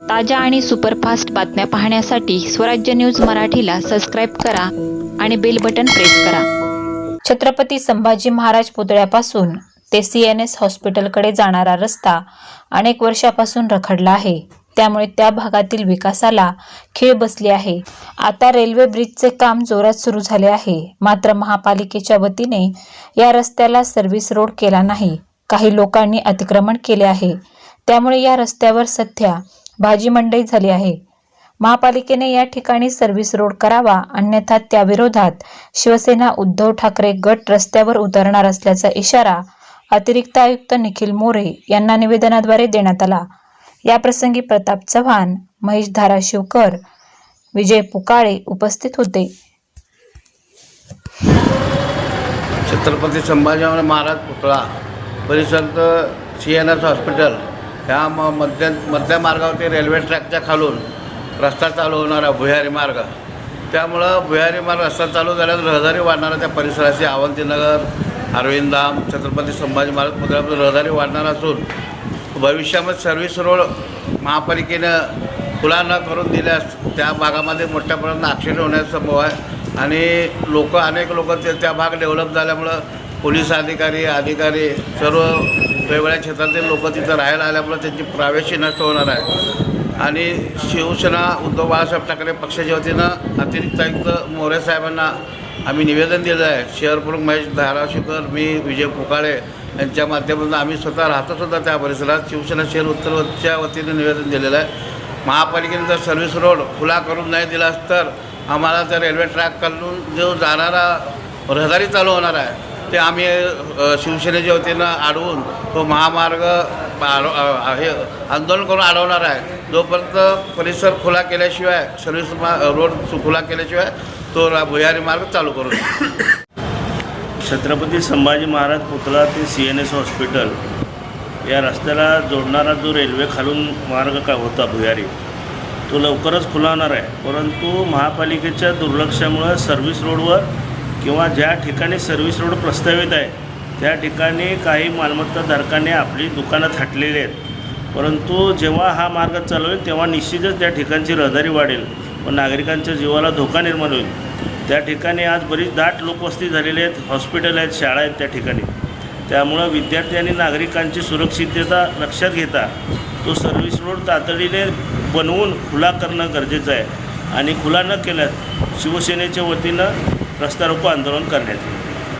ताज्या आणि सुपरफास्ट बातम्या पाहण्यासाठी स्वराज्य न्यूज मराठीला सबस्क्राईब करा आणि बेल बटन प्रेस करा. छत्रपती संभाजी महाराज पुतळ्यापासून ते सी एन एस हॉस्पिटलकडे जाणारा रस्ता अनेक वर्षापासून रखडला आहे. त्यामुळे त्या भागातील विकासाला खीळ बसली आहे. आता रेल्वे ब्रिजचे काम जोरात सुरू झाले आहे. मात्र महापालिकेच्या वतीने या रस्त्याला सर्व्हिस रोड केला नाही. काही लोकांनी अतिक्रमण केले आहे. त्यामुळे या रस्त्यावर सध्या भाजी मंडई झाली आहे. महापालिकेने या ठिकाणी सर्व्हिस रोड करावा अन्यथा त्याविरोधात शिवसेना उद्धव ठाकरे गट रस्त्यावर उतरणार असल्याचा इशारा अतिरिक्त आयुक्त निखिल मोरे यांना निवेदनाद्वारे देण्यात आला. याप्रसंगी प्रताप चव्हाण महेश धाराशिवकर विजय पुकाळे उपस्थित होते. छत्रपती संभाजी महाराज पुतळा परिसर सी एन एस हॉस्पिटल ह्या म मध्य मध्य मार्गावरती रेल्वे ट्रॅकच्या खालून रस्ता चालू होणारा भुयारी मार्ग. त्यामुळं भुयारी मार्ग रस्ता चालू झाल्यास रहदारी वाढणारा त्या परिसराची अवंतीनगर अरविंदाम छत्रपती संभाजी महाराज पुतळ्यापासून रहदारी वाढणार असून भविष्यामध्ये सर्व्हिस रोड महापालिकेनं खुला न करून दिल्यास त्या भागामध्ये मोठ्या प्रमाणात ॲक्सिडेंट होण्याचा संभव आहे. आणि लोक अनेक लोक ते त्या भाग डेव्हलप झाल्यामुळं पोलीस अधिकारी अधिकारी सर्व वेगवेगळ्या क्षेत्रातील लोक तिथं राहायला आल्यामुळे त्यांची प्रावेशी नष्ट होणार आहे. आणि शिवसेना उद्धव बाळासाहेब ठाकरे पक्षाच्या वतीनं अतिरिक्त आयुक्त मोरे साहेबांना आम्ही निवेदन दिलं आहे. शहर प्रमुख महेश धाराशिवकर मी विजय पुकाळे यांच्या माध्यमातून आम्ही स्वतः राहतो सुद्धा त्या परिसरात. शिवसेना शहर उत्तरच्या वतीनं निवेदन दिलेलं आहे. महापालिकेने जर सर्व्हिस रोड खुला करून नाही दिलास तर आम्हाला जर रेल्वे ट्रॅक करून जो जाणारा रहदारी चालू होणार आहे ते आम्ही अ, शिवसेनेच्या वतीनं अडवून तो महामार्ग अडव- हे आंदोलन करून अडवणार आहे. जोपर्यंत परिसर खुला केल्याशिवाय सर्व्हिस मा रोड सु- खुला केल्याशिवाय तो भुयारी मार्ग चालू करू छत्रपती संभाजी महाराज पुतळा ते सी एन एस हॉस्पिटल या रस्त्याला जोडणारा जो रेल्वे खालून मार्ग का होता भुयारी तो लवकरच खुला होणार आहे. परंतु महापालिकेच्या दुर्लक्षामुळं सर्व्हिस रोडवर किंवा ज्या ठिकाणी सर्व्हिस रोड प्रस्तावित आहे त्या ठिकाणी काही मालमत्ताधारकांनी आपली दुकानं थाटलेली आहेत. परंतु जेव्हा हा मार्ग चालू होईल तेव्हा निश्चितच त्या ठिकाणची रहदारी वाढेल व नागरिकांच्या जीवाला धोका निर्माण होईल. त्या ठिकाणी आज बरीच दाट लोकवस्ती झालेली आहेत हॉस्पिटल आहेत शाळा आहेत त्या ठिकाणी. त्यामुळं विद्यार्थी आणि नागरिकांची सुरक्षितता लक्षात घेता तो सर्व्हिस रोड तातडीने बनवून खुला करणं गरजेचं आहे. आणि खुला न केल्यास शिवसेनेच्या वतीनं रस्ता रोको आंदोलन करण्यात